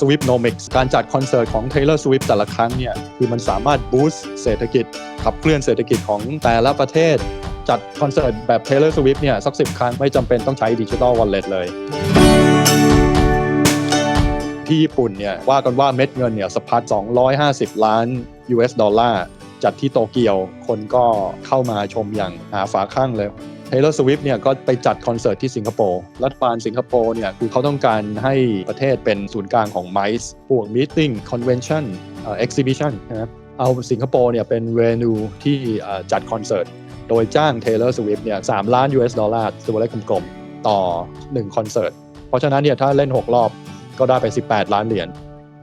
Swiftnomics การจัดคอนเสิร์ตของ Taylor Swift แต่ละครั้งเนี่ยคือมันสามารถบูสต์เศรษฐกิจขับเคลื่อนเศรษฐกิจของแต่ละประเทศ จัดคอนเสิร์ตแบบ Taylor Swift เนี่ยสักสิครั้งไม่จำเป็นต้องใช้ดิจิ t a ลวอลเล็ตเลย ที่ญี่ปุ่นเนี่ยว่ากันว่าเม็ดเงินเนี่ยสะพัด 250 ล้าน US ดอลลาร์จัดที่โตเกียวคนก็เข้ามาชมอย่างหาฝาข้างเลย Taylor Swift เนี่ยก็ไปจัดคอนเสิร์ตที่สิงคโปร์ รัฐบาลสิงคโปร์เนี่ยคือเขาต้องการให้ประเทศเป็นศูนย์กลางของ MICE พวก Meeting Convention เอ่อ Exhibition นะครับเอาสิงคโปร์เนี่ยเป็นเวนูที่จัดคอนเสิร์ต โดยจ้าง Taylor Swift เนี่ย3ล้าน US ดอลลาร์ตัวเลขกลมๆ ต่อ 1 คอนเสิร์ต เพราะฉะนั้นเนี่ยถ้าเล่น 6 รอบก็ได้ไป 18 ล้านเหรียญ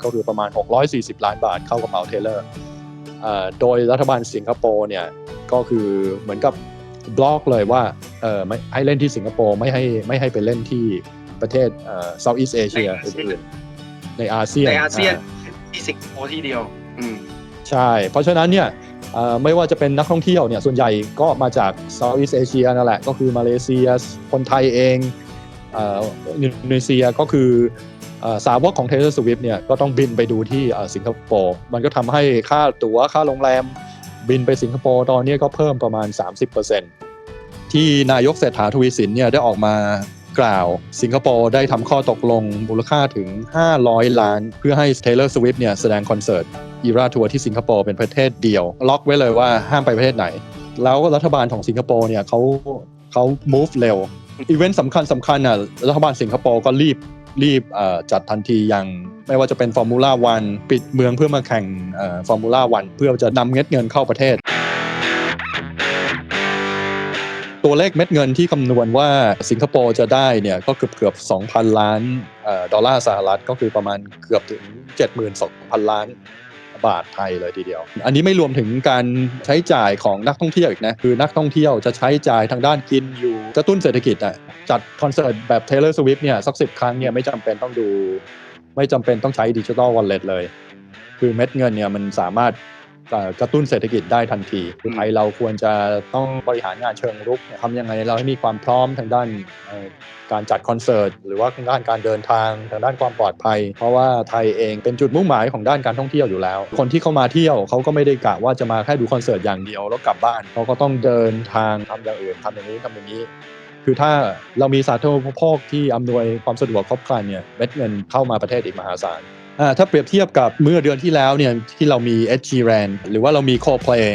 ก็คือประมาณ 640 ล้านบาทเข้ากระเป๋าเทเลอร์โดยรัฐบาลสิงคโปร์เนี่ยก็คือเหมือนกับบล็อกเลยว่า เออไม่ให้เล่นที่สิงคโปร์ไม่ให้ไม่ให้ไปเล่นที่ประเทศเอ่อ Southeast Asia อื่นๆในอาเซียนในอาเซียนอ่าที่สิงคโปร์ที่เดียว อืมใช่ เพราะฉะนั้นเนี่ยเอ่อไม่ว่าจะเป็นนักท่องเที่ยวเนี่ยส่วนใหญ่ก็มาจาก Southeast Asia นั่นแหละ ก็คือมาเลเซียคนไทยเองเอ่ออินโดนีเซียก็คือเอ่อสาวกของ Taylor Swift เนี่ยก็ต้องบินไปดูที่เอ่อสิงคโปร์มันก็ทำให้ค่าตั๋วค่าโรงแรมบินไปสิงคโปร์ตอนนี้ก็เพิ่มประมาณ 30% ที่นายกเศรษฐาทวีสินเนี่ยได้ออกมากล่าว สิงคโปร์ได้ทำข้อตกลงมูลค่าถึง 500 ล้าน เพื่อให้ Taylor Swift เนี่ยแสดงคอนเสิร์ตอีราทัวร์ที่สิงคโปร์เป็นประเทศเดียว ล็อกไว้เลยว่าห้ามไปประเทศไหน แล้วรัฐบาลของสิงคโปร์เนี่ยเขาเขา move เร็วอีเวนต์สำคัญสำคัญอะรัฐบาลสิงคโปร์ก็รีบรีบจัดทันทีอย่างไม่ว่าจะเป็นฟอร์มูล่าวันปิดเมืองเพื่อมาแข่งฟอร์มูล่าวันเพื่อจะนำเม็ดเงินเข้าประเทศ ตัวเลขเม็ดเงินที่คำนวณว่าสิงคโปร์จะได้เนี่ยก็เกือบเกือบ 2,000 ล้านดอลลาร์สหรัฐก็คือประมาณเกือบถึง 72,000 ล้านบาทไทยเลยทีเดียว อันนี้ไม่รวมถึงการใช้จ่ายของนักท่องเที่ยวอีกนะ คือนักท่องเที่ยวจะใช้จ่ายทางด้านกินอยู่กระตุ้นเศรษฐกิจอะจัดคอนเสิร์ตแบบ Taylor Swift เนี่ยสักสิบครั้งเนี่ยไม่จำเป็นต้องดู ไม่จำเป็นต้องใช้ดิจิ t a ลวอลเล็ตเลย คือเม็ดเงินเนี่ยมันสามารถ กระตุ้นเศรษฐกิจได้ทันทีคือไทยเราควรจะต้องบริหารงานเชิงรุกทำยังไงเราให้มีความพร้อมทางด้านการจัดคอนเสิร์ตหรือว่าทางด้านการเดินทางทางด้านความปลอดภัย เพราะว่าไทยเองเป็นจุดมุ่งหมายของด้านการท่องเที่ยวอยู่แล้ว คนที่เข้ามาเที่ยวเขาก็ไม่ได้กะว่าจะมาแค่ดูคอนเสิร์ตอย่างเดียวแล้วกลับบ้านเขาก็ต้องเดินทางทำอย่างอื่นทำอย่างนี้ทำอย่างนี้คือถ้าเรามีสาธารณูปโภคที่อำนวยความสะดวกครบครันเนี่ยเม็ดเงินเข้ามาประเทศอีกมหาศาล ถ้าเปรียบเทียบกับเมื่อเดือนที่แล้วเนี่ยที่เรามี Sheeran หรือว่าเรามี Coldplay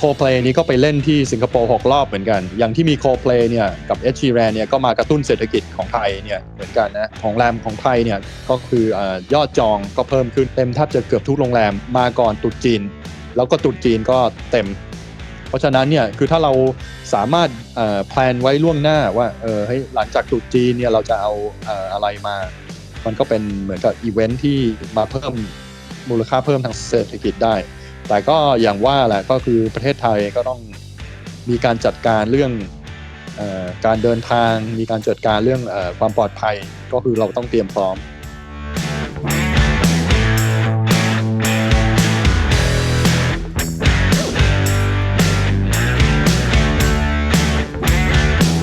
Coldplay นี้ก็ไปเล่นที่สิงคโปร์6รอบเหมือนกัน อย่างที่มี Coldplay เนี่ยกับ Sheeran เนี่ยก็มากระตุ้นเศรษฐกิจของไทยเนี่ยเหมือนกันนะของแรมของไทยเนี่ยก็คืออยอดจองก็เพิ่มขึ้นเต็มแทบจะเกือบทุกโรงแรมมาก่อนตรุษจีน แล้วก็ตรุษจีนก็เต็ม เพราะฉะนั้นเนี่ยคือถ้าเราสามารถแพลนไว้ล่วงหน้าว่าเออให้ยหลังจากตรุษจีนเนี่ยเราจะเอาเอออะไรมา มันก็เป็นเหมือนกับอีเวนท์ที่มาเพิ่มมูลค่าเพิ่มทางเศรษฐกิจได้ แต่ก็อย่างว่าแหละก็คือประเทศไทยก็ต้องมีการจัดการเรื่องอการเดินทาง มีการจัดการเรื่องอความปลอดภัย ก็คือเราต้องเตรียมพร้อม